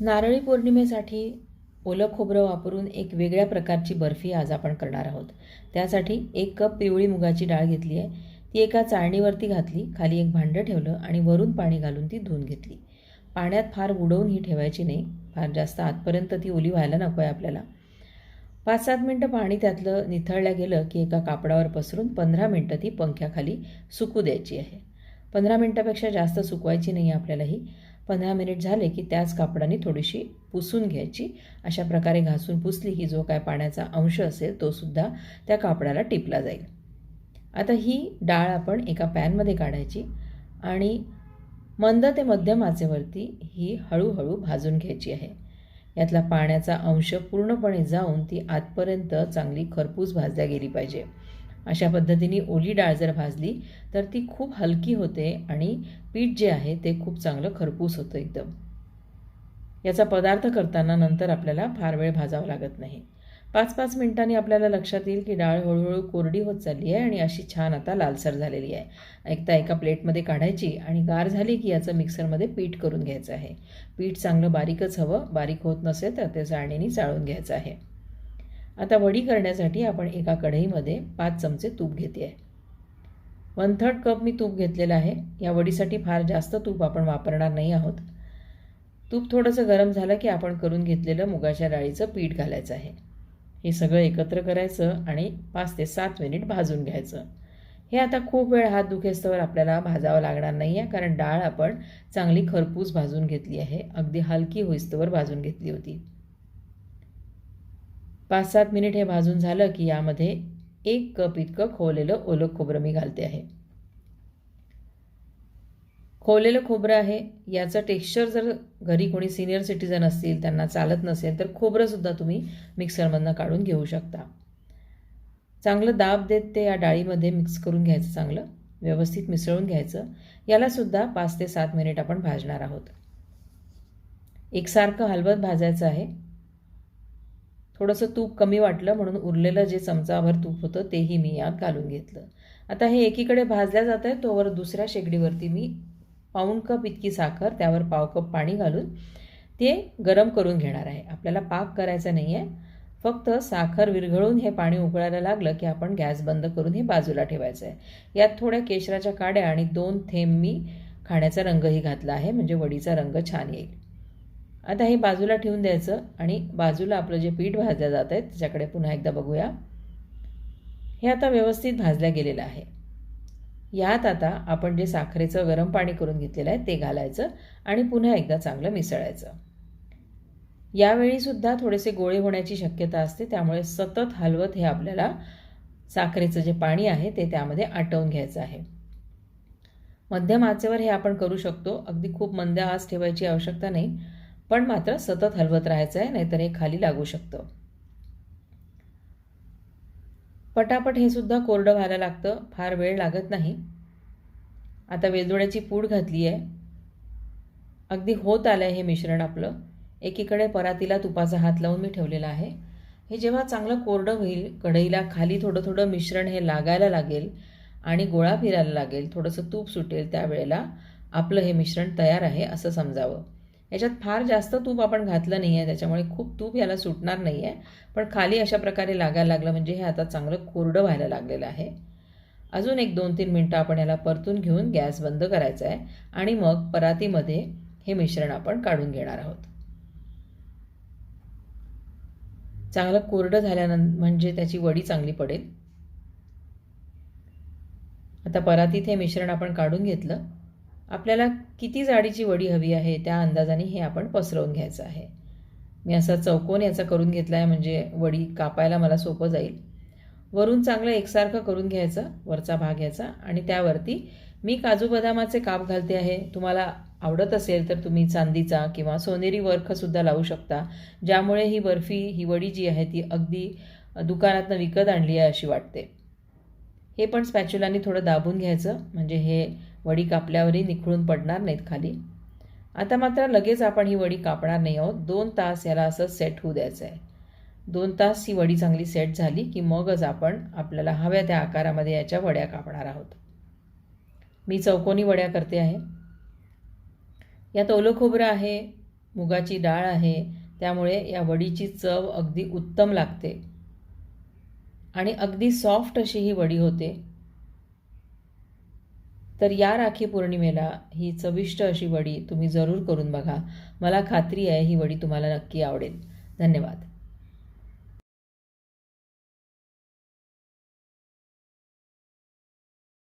नारळी पौर्णिमेसाठी ओलं खोबरं वापरून एक वेगळ्या प्रकारची बर्फी आज आपण करणार आहोत. त्यासाठी एक कप पिवळी मुगाची डाळ घेतली आहे. ती एका चाळणीवरती घातली खाली एक भांडं ठेवलं आणि वरून पाणी घालून ती धुवून घेतली. पाण्यात फार बुडवून ही ठेवायची नाही फार जास्त आतपर्यंत ती ओली व्हायला नको आहे आपल्याला. पाच सात मिनटं पाणी त्यातलं निथळल्या गेलं की एका कापडावर पसरून पंधरा मिनटं ती पंख्याखाली सुकू द्यायची आहे. पंधरा मिनटापेक्षा जास्त सुकवायची नाही आपल्याला ही पंधरा मिनिट झाले की त्याच कापडाने थोडीशी पुसून घ्यायची. अशा प्रकारे घासून पुसली की जो काय पाण्याचा अंश असेल तो सुद्धा त्या कापडाला टिपला जाईल. आता ही डाळ आपण एका पॅनमध्ये काढायची आणि मंद ते मध्यम आचेवरती ही हळूहळू भाजून घ्यायची आहे. यातला पाण्याचा अंश पूर्णपणे जाऊन ती आतपर्यंत चांगली खरपूस भाजल्या गेली पाहिजे. अशा पद्धतीने ओली डाळ जर भाजली तर ती खूप हलकी होते आणि पीठ जे आहे ते खूप चांगलं खरपूस होतं एकदम. याचा पदार्थ करताना नंतर आपल्याला फार वेळ भाजावा लागत नाही. पाच पाच मिनिटांनी आपल्याला लक्षात येईल की डाळ हळूहळू कोरडी होत चालली आहे आणि अशी छान आता लालसर झालेली आहे. एकदा एका प्लेटमध्ये काढायची आणि गार झाली की याचं मिक्सरमध्ये पीठ करून घ्यायचं आहे. पीठ चांगलं बारीकच हवं. बारीक होत नसेल तर ते चाळणीने चाळून घ्यायचं आहे. आता वडी करण्यासाठी आपण एका कढईमध्ये पाच चमचे तूप घेते आहे. वन थर्ड कप मी तूप घेतलेलं आहे. या वडीसाठी फार जास्त तूप आपण वापरणार नाही आहोत. तूप थोडंसं गरम झालं की आपण करून घेतलेलं मुगाच्या डाळीचं पीठ घालायचं आहे. हे सगळं एकत्र करायचं आणि पाच ते सात मिनिट भाजून घ्यायचं. हे आता खूप वेळ हात दुखेस्तवर आपल्याला भाजावं लागणार नाही आहे कारण डाळ आपण चांगली खरपूस भाजून घेतली आहे. अगदी हलकी होईस्तवर भाजून घेतली होती. पाच सात मिनिट हे भाजून झालं की यामध्ये एक कप इतकं खोवलेलं ओलं खोबरं मी घालते आहे. खोवलेलं खोबरं आहे याचं टेक्स्चर जर घरी कोणी सिनियर सिटीजन असतील त्यांना चालत नसेल तर खोबरंसुद्धा तुम्ही मिक्सरमधनं काढून घेऊ शकता. चांगलं दाब देत ते या डाळीमध्ये मिक्स करून घ्यायचं चांगलं व्यवस्थित मिसळून घ्यायचं. यालासुद्धा पाच ते सात मिनिट आपण भाजणार आहोत. एकसारखं हलवत भाजायचं आहे. थोडंसं तूप कमी वाटलं म्हणून उरलेलं जे चमचाभर तूप होतं तेही मी यात घालून घेतलं. आता हे एकीकडे भाजल्या जात आहे तोवर दुसऱ्या शेगडीवरती मी पाऊण कप इतकी साखर त्यावर पाव कप पाणी घालून ते गरम करून घेणार आहे. आपल्याला पाक करायचा नाही आहे फक्त साखर विरघळून हे पाणी उकळायला लागलं की आपण गॅस बंद करून हे बाजूला ठेवायचं आहे. यात थोड्या केशराच्या काड्या आणि दोन थेंब मी खाण्याचा रंगही घातला आहे म्हणजे वडीचा रंग छान येईल. आता हे बाजूला ठेवून द्यायचं आणि बाजूला आपलं जे पीठ भाजलं जात आहे त्याच्याकडे पुन्हा एकदा बघूया. हे आता व्यवस्थित भाजल्या गेलेलं आहे. यात आता आपण जे साखरेचं गरम पाणी करून घेतलेलं आहे ते घालायचं आणि पुन्हा एकदा चांगलं मिसळायचं. यावेळीसुद्धा थोडेसे गोळे होण्याची शक्यता असते त्यामुळे सतत हलवत हे आपल्याला साखरेचं जे पाणी आहे ते त्यामध्ये आटवून घ्यायचं आहे. मध्यम आचेवर हे आपण करू शकतो. अगदी खूप मंद आस ठेवायची आवश्यकता नाही. पण मात्र सतत हलवत राहायचं आहे नाहीतर हे खाली लागू शकतं. पटापट हे सुद्धा कोरडं व्हायला लागतं. फार वेळ लागत नाही. आता वेलदोड्याची पूड घातली आहे अगदी होत आलं आहे हे मिश्रण आपलं. एकीकडे परातीला तुपाचा हात लावून मी ठेवलेला आहे. हे जेव्हा चांगलं कोरडं होईल कढईला खाली थोडं थोडं मिश्रण हे लागायला लागेल आणि गोळा फिरायला लागेल थोडंसं तूप सुटेल त्यावेळेला आपलं हे मिश्रण तयार आहे असं समजावं. याच्यात फार जास्त तूप आपण घातलं नाही आहे त्याच्यामुळे खूप तूप याला सुटणार नाही आहे पण खाली अशा प्रकारे लागायला लागलं म्हणजे हे आता चांगलं कोरडं व्हायला लागलेलं आहे. अजून एक दोन तीन मिनटं आपण याला परतून घेऊन गॅस बंद करायचा आहे आणि मग परातीमध्ये हे मिश्रण आपण काढून घेणार आहोत. चांगलं कोरडं झाल्यानंतर म्हणजे त्याची वडी चांगली पडेल. आता परातीत हे मिश्रण आपण काढून घेतलं. आपल्याला किती जाडीची वडी हवी आहे त्या अंदाजाने हे आपण पसरवून घ्यायचं आहे. मी असा चौकोन याचा करून घेतला आहे म्हणजे वडी कापायला मला सोपं जाईल. वरून चांगलं एकसारखं करून घ्यायचं वरचा भाग घ्यायचा आणि त्यावरती मी काजू बदामाचे काप घालते आहे. तुम्हाला आवडत असेल तर तुम्ही चांदीचा किंवा सोनेरी वर्खसुद्धा लावू शकता. ज्यामुळे ही बर्फी ही वडी जी आहे ती अगदी दुकानातनं विकत आणली आहे अशी वाटते. हे पण स्पॅच्युलानी थोडं दाबून घ्यायचं. म्हणजे हे वडी कापल्यावरही निखळून पडणार नाहीत खाली. आता मात्र लगेच आपण ही वडी कापणार नाही आहोत. दोन तास याला असं सेट होऊ द्यायचं आहे दोन तास ही वडी चांगली सेट झाली की मगच आपण आपल्याला हव्या त्या आकारामध्ये याच्या वड्या कापणार आहोत. मी चौकोनी वड्या करते आहे. यात ओलं खोबरं आहे मुगाची डाळ आहे त्यामुळे या वडीची चव अगदी उत्तम लागते. आणि अगदी सॉफ्ट अशी ही वडी होते. तर या राखी पौर्णिमेला ही चविष्ट अशी वडी तुम्ही जरूर करून बघा. मला खात्री आहे ही वडी तुम्हाला नक्की आवडेल. धन्यवाद.